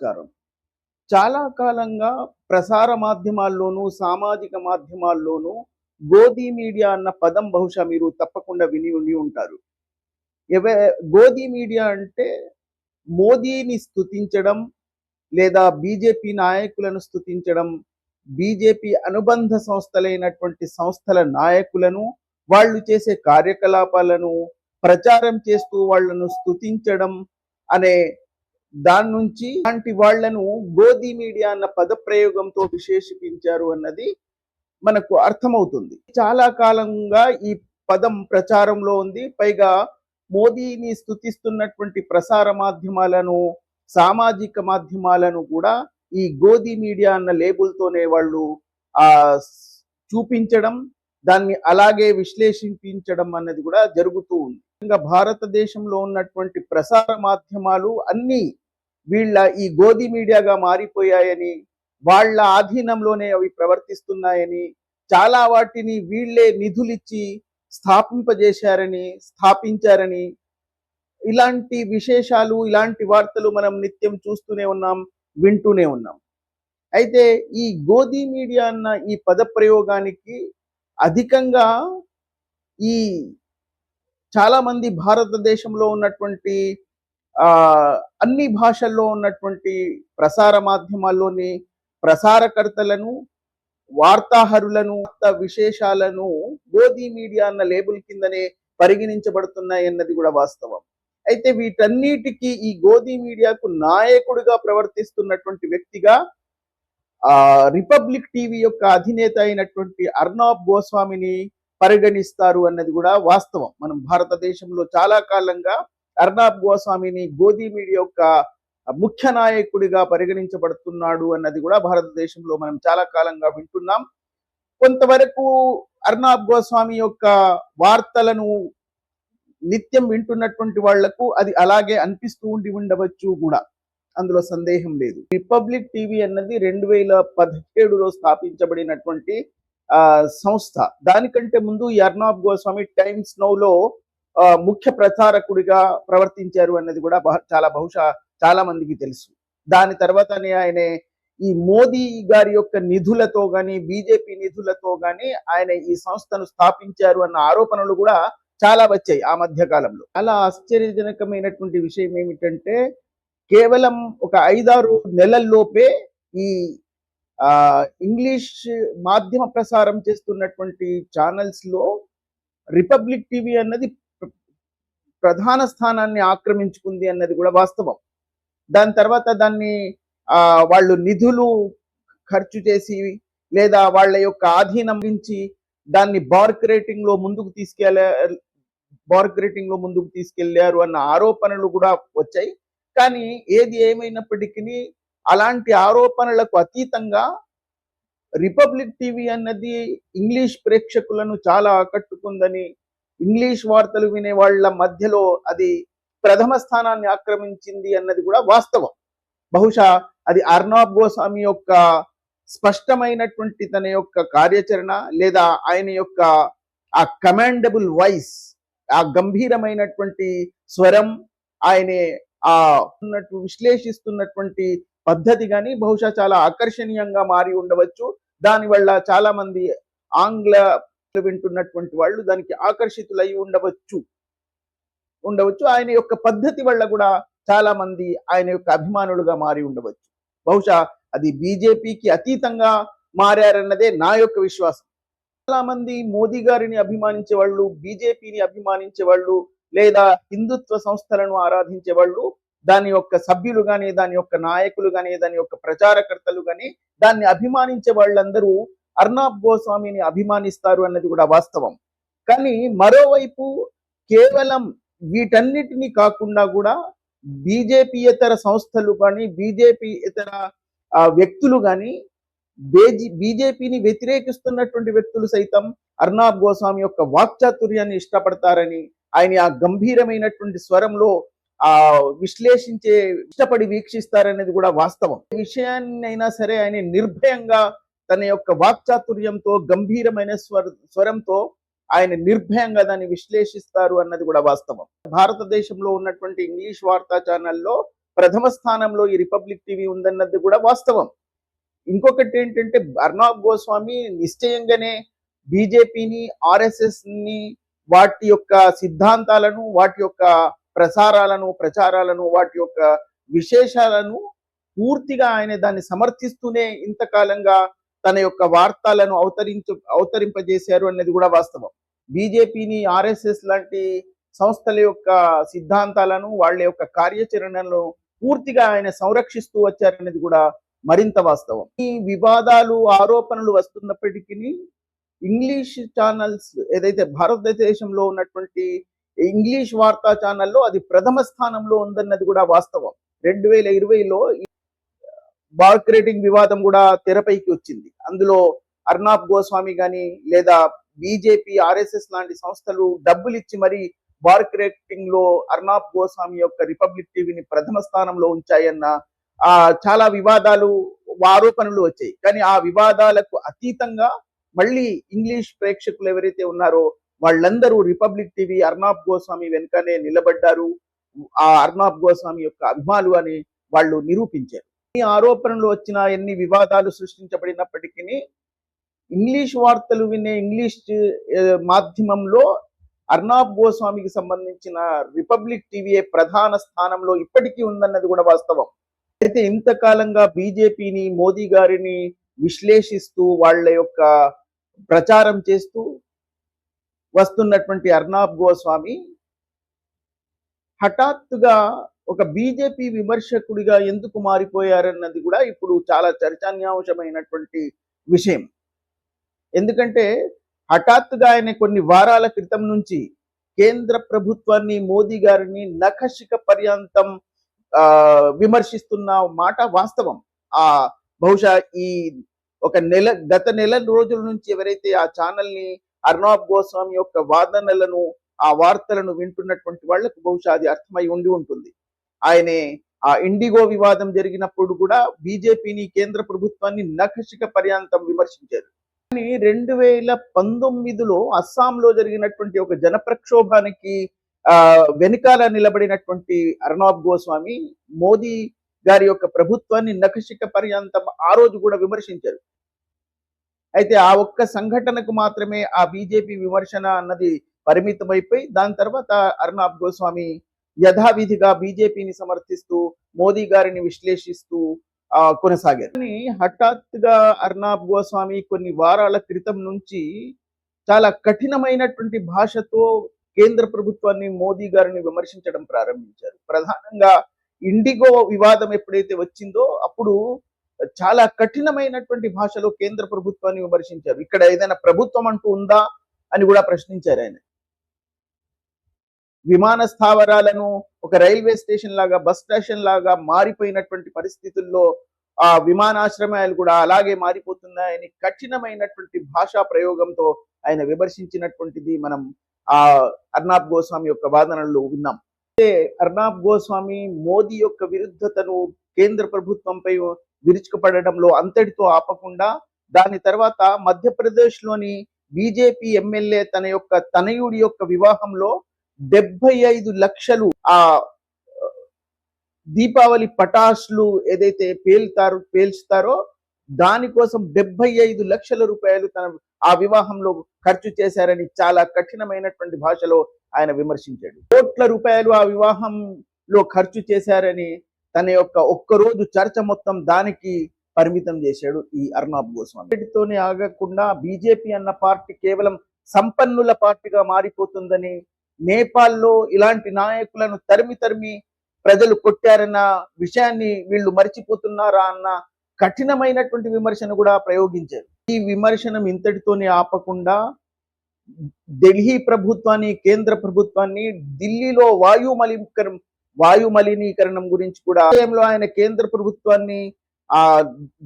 నమస్కారం చాలా కాలంగా ప్రసార మాధ్యమాల్లోనూ సామాజిక మాధ్యమాల్లోనూ గోధీ మీడియా అన్న పదం బహుశా మీరు తప్పకుండా విని ఉండి ఉంటారు. ఎవ గోధీ మీడియా అంటే మోదీని స్థుతించడం లేదా బీజేపీ నాయకులను స్థుతించడం బీజేపీ అనుబంధ సంస్థలైనటువంటి సంస్థల నాయకులను వాళ్ళు చేసే కార్యకలాపాలను ప్రచారం చేస్తూ వాళ్ళను స్థుతించడం అనే దాని నుంచి అలాంటి వాళ్ళను గోధి మీడియా అన్న పద ప్రయోగంతో విశేషించారు అన్నది మనకు అర్థమవుతుంది. చాలా కాలంగా ఈ పదం ప్రచారంలో ఉంది. పైగా మోదీని స్థుతిస్తున్నటువంటి ప్రసార మాధ్యమాలను సామాజిక మాధ్యమాలను కూడా ఈ గోధి మీడియా అన్న లేబుల్తోనే వాళ్ళు ఆ చూపించడం దాన్ని అలాగే విశ్లేషించడం అన్నది కూడా జరుగుతూ ఉంది. ఇంకా భారతదేశంలో ఉన్నటువంటి ప్రసార మాధ్యమాలు అన్ని వీళ్ళ ఈ గోధి మీడియాగా మారిపోయాయని వాళ్ళ ఆధీనంలోనే అవి ప్రవర్తిస్తున్నాయని చాలా వాటిని వీళ్ళే నిధులిచ్చి స్థాపింపజేశారని స్థాపించారని ఇలాంటి విశేషాలు ఇలాంటి వార్తలు మనం నిత్యం చూస్తూనే ఉన్నాం వింటూనే ఉన్నాం. అయితే ఈ గోధి మీడియా అన్న ఈ పద ప్రయోగానికి అధికంగా ఈ చాలామంది భారతదేశంలో ఉన్నటువంటి అన్ని భాషల్లో ఉన్నటువంటి ప్రసార మాధ్యమాల్లోని ప్రసారకర్తలను వార్తాహరులను విశేషాలను గోధి మీడియా అన్న లేబుల్ కిందనే పరిగణించబడుతున్నాయి అన్నది కూడా వాస్తవం. అయితే వీటన్నిటికీ ఈ గోధి మీడియాకు నాయకుడిగా ప్రవర్తిస్తున్నటువంటి వ్యక్తిగా ఆ రిపబ్లిక్ టీవీ యొక్క అధినేత అయినటువంటి అర్నాబ్ గోస్వామిని పరిగణిస్తారు అన్నది కూడా వాస్తవం. మనం భారతదేశంలో చాలా కాలంగా అర్నాబ్ గోస్వామిని గోధి మీడియా యొక్క ముఖ్య నాయకుడిగా పరిగణించబడుతున్నాడు అన్నది కూడా భారతదేశంలో మనం చాలా కాలంగా వింటున్నాం. కొంతవరకు అర్నాబ్ గోస్వామి యొక్క వార్తలను నిత్యం వింటున్నటువంటి వాళ్ళకు అది అలాగే అనిపిస్తూ ఉండి ఉండవచ్చు కూడా. అందులో సందేహం లేదు. రిపబ్లిక్ టీవీ అన్నది రెండు వేల పదిహేడులో స్థాపించబడినటువంటి ఆ సంస్థ. దానికంటే ముందు ఈ అర్నాబ్ గోస్వామి టైమ్స్ నౌలో ముఖ్య ప్రచారకుడిగా ప్రవర్తించారు అన్నది కూడా చాలా బహుశా చాలా మందికి తెలుసు. దాని తర్వాతనే ఆయన ఈ మోదీ గారి యొక్క నిధులతో గాని బీజేపీ నిధులతో గాని ఆయన ఈ సంస్థను స్థాపించారు అన్న ఆరోపణలు కూడా చాలా వచ్చాయి ఆ మధ్య కాలంలో. చాలా ఆశ్చర్యజనకమైనటువంటి విషయం ఏమిటంటే కేవలం ఒక ఐదారు నెలల్లోపే ఈ ఆ ఇంగ్లీష్ మాధ్యమ ప్రసారం చేస్తున్నటువంటి ఛానల్స్లో రిపబ్లిక్ టీవీ అన్నది ప్రధాన స్థానాన్ని ఆక్రమించుకుంది అన్నది కూడా వాస్తవం. దాని తర్వాత దాన్ని ఆ వాళ్ళు నిధులు ఖర్చు చేసి లేదా వాళ్ళ యొక్క ఆధీనం నుంచి దాన్ని బార్కరేటింగ్లో ముందుకు తీసుకెళ్ళే బార్కరేటింగ్లో ముందుకు తీసుకెళ్ళారు అన్న ఆరోపణలు కూడా వచ్చాయి. కానీ ఏది ఏమైనప్పటికీ అలాంటి ఆరోపణలకు అతీతంగా రిపబ్లిక్ టీవీ అన్నది ఇంగ్లీష్ ప్రేక్షకులను చాలా ఆకట్టుకుందని ఇంగ్లీష్ వార్తలు వినే వాళ్ళ మధ్యలో అది ప్రథమ స్థానాన్ని ఆక్రమించింది అన్నది కూడా వాస్తవం. బహుశా అది అర్నాబ్ గోస్వామి యొక్క స్పష్టమైనటువంటి తన యొక్క కార్యాచరణ లేదా ఆయన యొక్క ఆ కమాండబుల్ వాయిస్ ఆ గంభీరమైనటువంటి స్వరం ఆయన ఆ ఉన్నట్టు విశ్లేషిస్తున్నటువంటి పద్ధతి కానీ బహుశా చాలా ఆకర్షణీయంగా మారి ఉండవచ్చు. దానివల్ల చాలా మంది ఆంగ్ల వింటున్నటువంటి వాళ్ళు దానికి ఆకర్షితులై ఉండవచ్చు. ఉండవచ్చు. ఆయన యొక్క పద్ధతి వల్ల కూడా చాలా మంది ఆయన యొక్క అభిమానులుగా మారి ఉండవచ్చు. బహుశా అది బీజేపీకి అతీతంగా మారారన్నదే నా యొక్క విశ్వాసం. చాలా మంది మోదీ గారిని అభిమానించే వాళ్ళు బీజేపీని అభిమానించే వాళ్ళు లేదా హిందుత్వ సంస్థలను ఆరాధించే వాళ్ళు దాని యొక్క సభ్యులు కానీ దాని యొక్క నాయకులు గాని దాని యొక్క ప్రచారకర్తలు గాని దాన్ని అభిమానించే వాళ్ళందరూ అర్నాబ్ గోస్వామిని అభిమానిస్తారు అన్నది కూడా వాస్తవం. కానీ మరోవైపు కేవలం వీటన్నిటిని కాకుండా కూడా బీజేపీయేతర సంస్థలు కానీ బీజేపీ ఇతర వ్యక్తులు కానీ బేజీ బీజేపీని వ్యతిరేకిస్తున్నటువంటి వ్యక్తులు సైతం అర్నాబ్ గోస్వామి యొక్క వాక్చాతుర్యాన్ని ఇష్టపడతారని ఆయన ఆ గంభీరమైనటువంటి స్వరంలో ఆ విశ్లేషించే ఇష్టపడి వీక్షిస్తారనేది కూడా వాస్తవం. విషయాన్ని అయినా సరే ఆయన నిర్భయంగా తన యొక్క వాక్చాతుర్యంతో గంభీరమైన స్వర స్వరంతో ఆయన నిర్భయంగా దాన్ని విశ్లేషిస్తారు అన్నది కూడా వాస్తవం. భారతదేశంలో ఉన్నటువంటి ఇంగ్లీష్ వార్తా ఛానల్లో ప్రథమ స్థానంలో ఈ రిపబ్లిక్ టీవీ ఉందన్నది కూడా వాస్తవం. ఇంకొకటి ఏంటంటే అర్నాబ్ గోస్వామి నిశ్చయంగానే బీజేపీని ఆర్ఎస్ఎస్ని వాటి యొక్క సిద్ధాంతాలను వాటి యొక్క ప్రసారాలను ప్రచారాలను వాటి యొక్క విశేషాలను పూర్తిగా ఆయన దాన్ని సమర్థిస్తూనే ఇంతకాలంగా తన యొక్క వార్తలను అవతరించు అవతరింపజేశారు అనేది కూడా వాస్తవం. బీజేపీని ఆర్ఎస్ఎస్ లాంటి సంస్థల యొక్క సిద్ధాంతాలను వాళ్ళ యొక్క కార్యాచరణను పూర్తిగా ఆయన సంరక్షిస్తూ వచ్చారనేది కూడా మరింత వాస్తవం. ఈ వివాదాలు ఆరోపణలు వస్తున్నప్పటికీ ఇంగ్లీష్ ఛానల్స్ ఏదైతే భారతదేశంలో ఉన్నటువంటి ఇంగ్లీష్ వార్తా ఛానల్లో అది ప్రథమ స్థానంలో ఉందన్నది కూడా వాస్తవం. రెండు వేల ఇరవైలో బార్క్ క్రియేటింగ్ వివాదం కూడా తెరపైకి వచ్చింది. అందులో అర్నాబ్ గోస్వామి కానీ లేదా బీజేపీ ఆర్ఎస్ఎస్ లాంటి సంస్థలు డబ్బులు ఇచ్చి మరీ బార్క్ క్రియేటింగ్లో అర్నాబ్ గోస్వామి యొక్క రిపబ్లిక్ టీవీని ప్రథమ స్థానంలో ఉంచాయన్న ఆ చాలా వివాదాలు ఆరోపణలు వచ్చాయి. కానీ ఆ వివాదాలకు అతీతంగా మళ్ళీ ఇంగ్లీష్ ప్రేక్షకులు ఎవరైతే ఉన్నారో వాళ్ళందరూ రిపబ్లిక్ టీవీ అర్నాబ్ గోస్వామి వెనుకనే నిలబడ్డారు. ఆ అర్నాబ్ గోస్వామి యొక్క అభిమానులు అని వాళ్ళు నిరూపించారు. ఎన్ని ఆరోపణలు వచ్చినా ఎన్ని వివాదాలు సృష్టించబడినప్పటికీ ఇంగ్లీష్ వార్తలు వినే ఇంగ్లీష్ మాధ్యమంలో అర్నాబ్ గోస్వామికి సంబంధించిన రిపబ్లిక్ టీవీ ప్రధాన స్థానంలో ఇప్పటికీ ఉందన్నది కూడా వాస్తవం. అయితే ఇంతకాలంగా బీజేపీని మోదీ గారిని విశ్లేషిస్తూ వాళ్ళ యొక్క ప్రచారం చేస్తూ వస్తున్నటువంటి అర్నాబ్ గోస్వామి హఠాత్తుగా ఒక బీజేపీ విమర్శకుడిగా ఎందుకు మారిపోయారన్నది కూడా ఇప్పుడు చాలా చర్చాన్యాంశమైనటువంటి విషయం. ఎందుకంటే హఠాత్తుగా ఆయన కొన్ని వారాల క్రితం నుంచి కేంద్ర ప్రభుత్వాన్ని మోదీ గారిని నఖశిక పర్యంతం ఆ విమర్శిస్తున్న మాట వాస్తవం. ఆ బహుశా ఈ ఒక నెల గత నెల రోజుల నుంచి ఎవరైతే ఆ ఛానల్ని ని అర్నాబ్ గోస్వామి యొక్క వాదనలను ఆ వార్తలను వింటున్నటువంటి వాళ్ళకు బహుశా అది అర్థమై ఉండి ఉంటుంది. ఆయనే ఆ ఇండిగో వివాదం జరిగినప్పుడు కూడా బీజేపీని కేంద్ర ప్రభుత్వాన్ని నఖశిక పర్యాంతం విమర్శించారు. కానీ రెండు వేల పంతొమ్మిదిలో అస్సాంలో జరిగినటువంటి ఒక జన ప్రక్షోభానికి ఆ వెనుకాల నిలబడినటువంటి అర్ణాబ్ గోస్వామి మోదీ గారి యొక్క ప్రభుత్వాన్ని నఖశిక పర్యంతం ఆ రోజు కూడా విమర్శించారు. అయితే ఆ ఒక్క సంఘటనకు మాత్రమే ఆ బీజేపీ విమర్శన అన్నది పరిమితమైపోయి దాని తర్వాత అర్నాబ్ గోస్వామి యథావిధిగా బీజేపీని సమర్థిస్తూ మోదీ గారిని విశ్లేషిస్తూ ఆ కొనసాగారు. కానీ హఠాత్తుగా అర్నాబ్ గోస్వామి కొన్ని వారాల క్రితం నుంచి చాలా కఠినమైనటువంటి భాషతో కేంద్ర ప్రభుత్వాన్ని మోదీ గారిని విమర్శించడం ప్రారంభించారు. ప్రధానంగా ఇండిగో వివాదం ఎప్పుడైతే వచ్చిందో అప్పుడు చాలా కఠినమైనటువంటి భాషలో కేంద్ర ప్రభుత్వాన్ని విమర్శించారు. ఇక్కడ ఏదైనా ప్రభుత్వం అంటూ ఉందా అని కూడా ప్రశ్నించారు ఆయన. విమాన స్థావరాలను ఒక రైల్వే స్టేషన్ లాగా బస్ స్టేషన్ లాగా మారిపోయినటువంటి పరిస్థితుల్లో ఆ విమానాశ్రమాలు కూడా అలాగే మారిపోతున్నాయని కఠినమైనటువంటి భాషా ప్రయోగంతో ఆయన విమర్శించినటువంటిది మనం ఆ అర్నాబ్ గోస్వామి యొక్క వాదనలు విన్నాం. అయితే అర్నాబ్ గోస్వామి మోదీ యొక్క విరుద్ధతను కేంద్ర ప్రభుత్వంపై విరుచుకుపడడంలో అంతటితో ఆపకుండా దాని తర్వాత మధ్యప్రదేశ్లోని బీజేపీ ఎమ్మెల్యే తన యొక్క తనయుడి యొక్క వివాహంలో డెబ్బై ఐదు లక్షలు ఆ దీపావళి పటాసులు ఏదైతే పేల్తారో పేల్చుతారో దానికోసం డెబ్బై ఐదు లక్షల రూపాయలు తన ఆ వివాహంలో ఖర్చు చేశారని చాలా కఠినమైనటువంటి భాషలో ఆయన విమర్శించాడు. కోట్ల రూపాయలు ఆ వివాహంలో ఖర్చు చేశారని తన యొక్క ఒక్కరోజు చర్చ మొత్తం దానికి పరిమితం చేశాడు ఈ అర్నాబ్ గోస్వామి. వీటితోనే ఆగకుండా బీజేపీ అన్న పార్టీ కేవలం సంపన్నుల పార్టీగా మారిపోతుందని నేపాల్లో ఇలాంటి నాయకులను తరిమి తరిమి ప్రజలు కొట్టారన్న విషయాన్ని వీళ్ళు మర్చిపోతున్నారా అన్న కఠినమైనటువంటి విమర్శను కూడా ప్రయోగించారు. ఈ విమర్శనం ఇంతటితోనే ఆపకుండా ఢిల్లీ ప్రభుత్వాన్ని కేంద్ర ప్రభుత్వాన్ని ఢిల్లీలో వాయు మలినీకరణం వాయు మలినీకరణం గురించి కూడా ఆలయంలో ఆయన కేంద్ర ప్రభుత్వాన్ని ఆ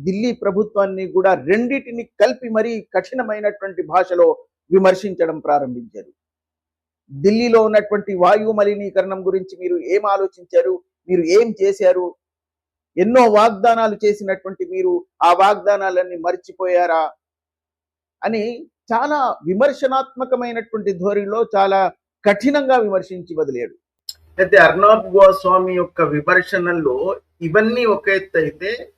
ఢిల్లీ ప్రభుత్వాన్ని కూడా రెండింటిని కలిపి మరీ కఠినమైనటువంటి భాషలో విమర్శించడం ప్రారంభించారు. ఢిల్లీలో ఉన్నటువంటి వాయు మలినీకరణం గురించి మీరు ఏం ఆలోచించారు? మీరు ఏం చేశారు? ఎన్నో వాగ్దానాలు చేసినటువంటి మీరు ఆ వాగ్దానాలన్నీ మర్చిపోయారా? అని చాలా విమర్శనాత్మకమైనటువంటి ధోరణిలో చాలా కఠినంగా విమర్శించి వదిలేడు. అయితే అర్ణబ్ గోస్వామి యొక్క విమర్శనల్లో ఇవన్నీ ఒక ఎత్తు అయితే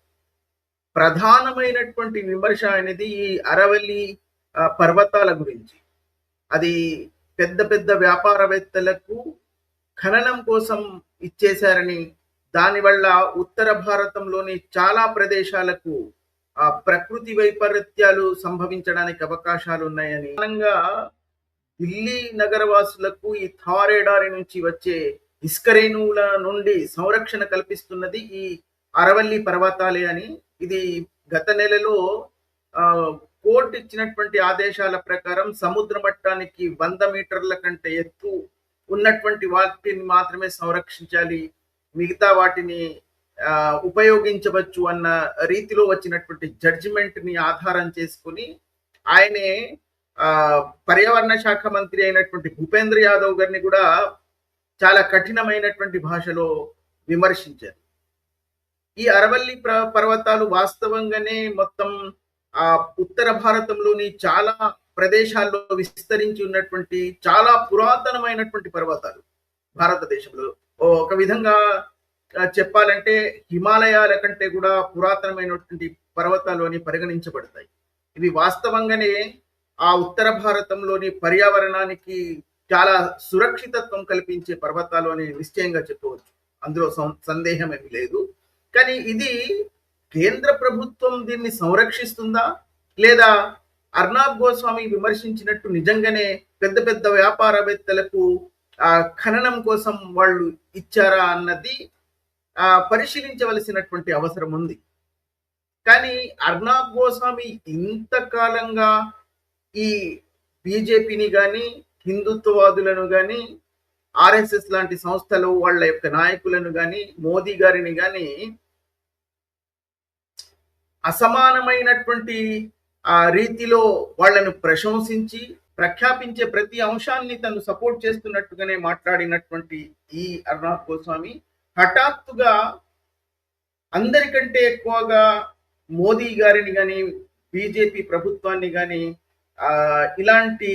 ప్రధానమైనటువంటి విమర్శ అనేది ఈ అరవల్లి పర్వతాల గురించి. అది పెద్ద పెద్ద వ్యాపారవేత్తలకు ఖననం కోసం ఇచ్చేశారని దానివల్ల ఉత్తర భారతంలోని చాలా ప్రదేశాలకు ఆ ప్రకృతి వైపరీత్యాలు సంభవించడానికి అవకాశాలు ఉన్నాయని ప్రధానంగా ఢిల్లీ నగరవాసులకు ఈ థారేడారి నుంచి వచ్చే ఇస్కరేణువుల నుండి సంరక్షణ కల్పిస్తున్నది ఈ అరవల్లి పర్వతాలే అని. ఇది గత నెలలో ఆ, కోర్టు ఇచ్చినటువంటి ఆదేశాల ప్రకారం సముద్ర మట్టానికి వంద మీటర్ల కంటే ఎత్తు ఉన్నటువంటి వాటిని మాత్రమే సంరక్షించాలి. మిగతా వాటిని ఆ, ఉపయోగించవచ్చు అన్న రీతిలో వచ్చినటువంటి జడ్జిమెంట్ని ఆధారం చేసుకుని ఆయనే ఆ, పర్యావరణ శాఖ మంత్రి అయినటువంటి భూపేంద్ర యాదవ్ గారిని కూడా చాలా కఠినమైనటువంటి భాషలో విమర్శించారు. ఈ అరవల్లి పర్వతాలు వాస్తవంగానే మొత్తం ఆ ఉత్తర భారతంలోని చాలా ప్రదేశాల్లో విస్తరించి ఉన్నటువంటి చాలా పురాతనమైనటువంటి పర్వతాలు భారతదేశంలో. ఓ ఒక విధంగా చెప్పాలంటే హిమాలయాల కంటే కూడా పురాతనమైనటువంటి పర్వతాలు అని పరిగణించబడతాయి. ఇవి వాస్తవంగానే ఆ ఉత్తర భారతంలోని పర్యావరణానికి చాలా సురక్షితత్వం కల్పించే పర్వతాలు అని నిశ్చయంగా చెప్పవచ్చు. అందులో సందేహం ఏమీ లేదు. కానీ ఇది కేంద్ర ప్రభుత్వం దీన్ని సంరక్షిస్తుందా? లేదా అర్నాబ్ గోస్వామి విమర్శించినట్టు నిజంగానే పెద్ద పెద్ద వ్యాపారవేత్తలకు ఆ ఖననం కోసం వాళ్ళు ఇచ్చారా అన్నది ఆ పరిశీలించవలసినటువంటి అవసరం ఉంది. కానీ అర్నాబ్ గోస్వామి ఇంతకాలంగా ఈ బీజేపీని కానీ హిందుత్వవాదులను కానీ ఆర్ఎస్ఎస్ లాంటి సంస్థలు వాళ్ళ యొక్క నాయకులను కానీ మోదీ గారిని కానీ అసమానమైనటువంటి ఆ రీతిలో వాళ్ళను ప్రశంసించి ప్రఖ్యాపించే ప్రతి అంశాన్ని తను సపోర్ట్ చేస్తున్నట్టుగానే మాట్లాడినటువంటి ఈ అరుణాథ్ గోస్వామి హఠాత్తుగా అందరికంటే ఎక్కువగా మోదీ గారిని కానీ బీజేపీ ప్రభుత్వాన్ని కానీ ఇలాంటి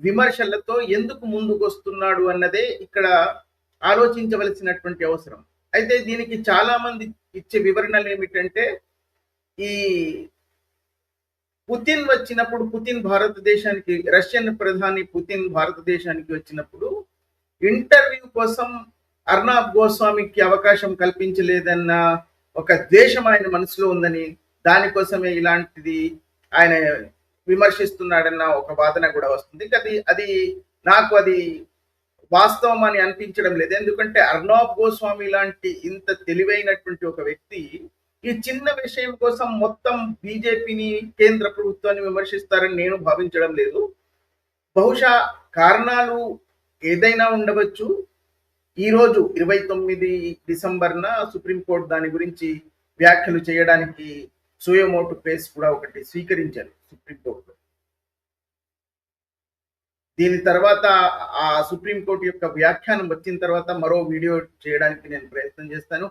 విమర్శలతో ఎందుకు ముందుకు వస్తున్నాడు అన్నదే ఇక్కడ ఆలోచించవలసినటువంటి అవసరం. అయితే దీనికి చాలా మంది ఇచ్చే వివరణలు ఏమిటంటే ఈ పుతిన్ వచ్చినప్పుడు పుతిన్ భారతదేశానికి రష్యన్ ప్రధాని పుతిన్ భారతదేశానికి వచ్చినప్పుడు ఇంటర్వ్యూ కోసం అర్నాబ్ గోస్వామికి అవకాశం కల్పించలేదన్న ఒక ద్వేషం ఆయన మనసులో ఉందని దానికోసమే ఇలాంటిది ఆయన విమర్శిస్తున్నాడన్న ఒక వాదన కూడా వస్తుంది. అది అది నాకు అది వాస్తవం అని అనిపించడం లేదు. ఎందుకంటే అర్నాబ్ గోస్వామి లాంటి ఇంత తెలివైనటువంటి ఒక వ్యక్తి ఈ చిన్న విషయం కోసం మొత్తం బీజేపీని కేంద్ర ప్రభుత్వాన్ని విమర్శిస్తారని నేను భావించడం లేదు. బహుశా కారణాలు ఏదైనా ఉండవచ్చు. ఈ రోజు ఇరవై తొమ్మిది డిసెంబర్న సుప్రీంకోర్టు దాని గురించి వ్యాఖ్యలు చేయడానికి సోయోమోటు కేసు కూడా ఒకటి స్వీకరించారు సుప్రీంకోర్టులో దీని తర్వాత ఆ సుప్రీంకోర్టు యొక్క వ్యాఖ్యానం వచ్చిన తర్వాత మరో వీడియో చేయడానికి నేను ప్రయత్నం చేస్తాను.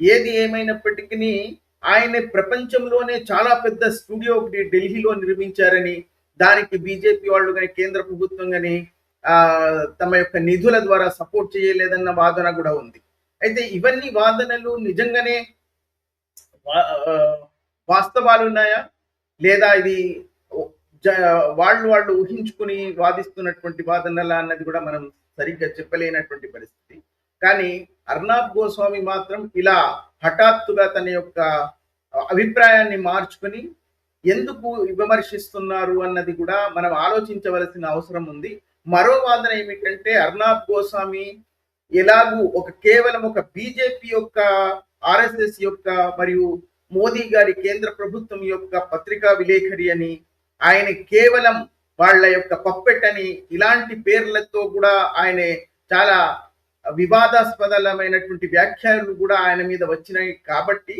ఏది ఏమైనప్పటికీ ఆయన ప్రపంచంలోనే చాలా పెద్ద స్టూడియో ఒకటి ఢిల్లీలో నిర్మించారని దానికి బీజేపీ వాళ్ళు కానీ కేంద్ర ప్రభుత్వం కానీ ఆ తమ యొక్క నిధుల ద్వారా సపోర్ట్ చేయలేదన్న వాదన కూడా ఉంది. అయితే ఇవన్నీ వాదనలు నిజంగానే వాస్తవాలు ఉన్నాయా? లేదా ఇది జ- వాళ్ళు వాళ్ళు ఊహించుకుని వాదిస్తున్నటువంటి వాదనలా అన్నది కూడా మనం సరిగ్గా చెప్పలేనటువంటి పరిస్థితి. కానీ అర్నాబ్ గోస్వామి మాత్రం ఇలా హఠాత్తుగా తన యొక్క అభిప్రాయాన్ని మార్చుకుని ఎందుకు విమర్శిస్తున్నారు అన్నది కూడా మనం ఆలోచించవలసిన అవసరం ఉంది. మరో వాదన ఏమిటంటే అర్నాబ్ గోస్వామి ఎలాగూ ఒక కేవలం ఒక బీజేపీ యొక్క ఆర్ఎస్ఎస్ యొక్క మరియు మోదీ గారి కేంద్ర ప్రభుత్వం యొక్క పత్రికా విలేఖరి అని ఆయన కేవలం వాళ్ళ యొక్క పప్పెట్ అని ఇలాంటి పేర్లతో కూడా ఆయన చాలా వివాదాస్పదమైనటువంటి వ్యాఖ్యలు కూడా ఆయన మీద వచ్చినాయి కాబట్టి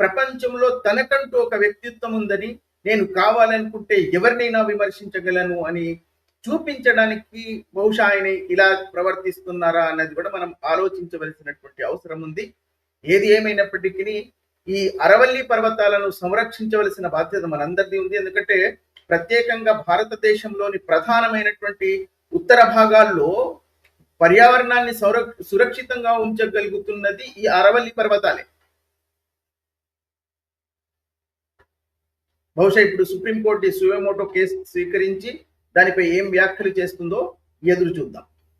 ప్రపంచంలో తనకంటూ ఒక వ్యక్తిత్వం ఉందని నేను కావాలనుకుంటే ఎవరినైనా విమర్శించగలను అని చూపించడానికి బహుశా ఆయన ఇలా ప్రవర్తిస్తున్నారా అన్నది కూడా మనం ఆలోచించవలసినటువంటి అవసరం ఉంది. ఏది ఏమైనప్పటికీ ఈ అరవల్లి పర్వతాలను సంరక్షించవలసిన బాధ్యత మనందరిది ఉంది. ఎందుకంటే ప్రత్యేకంగా భారతదేశంలోని ప్రధానమైనటువంటి ఉత్తర భాగాల్లో పర్యావరణాన్ని సౌర సురక్షితంగా ఉంచగలుగుతున్నది ఈ అరవల్లి పర్వతాలే. బహుశా ఇప్పుడు సుప్రీంకోర్టు ఈ సువేమోటో కేసు స్వీకరించి దానిపై ఏం వ్యాఖ్యలు చేస్తుందో ఎదురు చూద్దాం.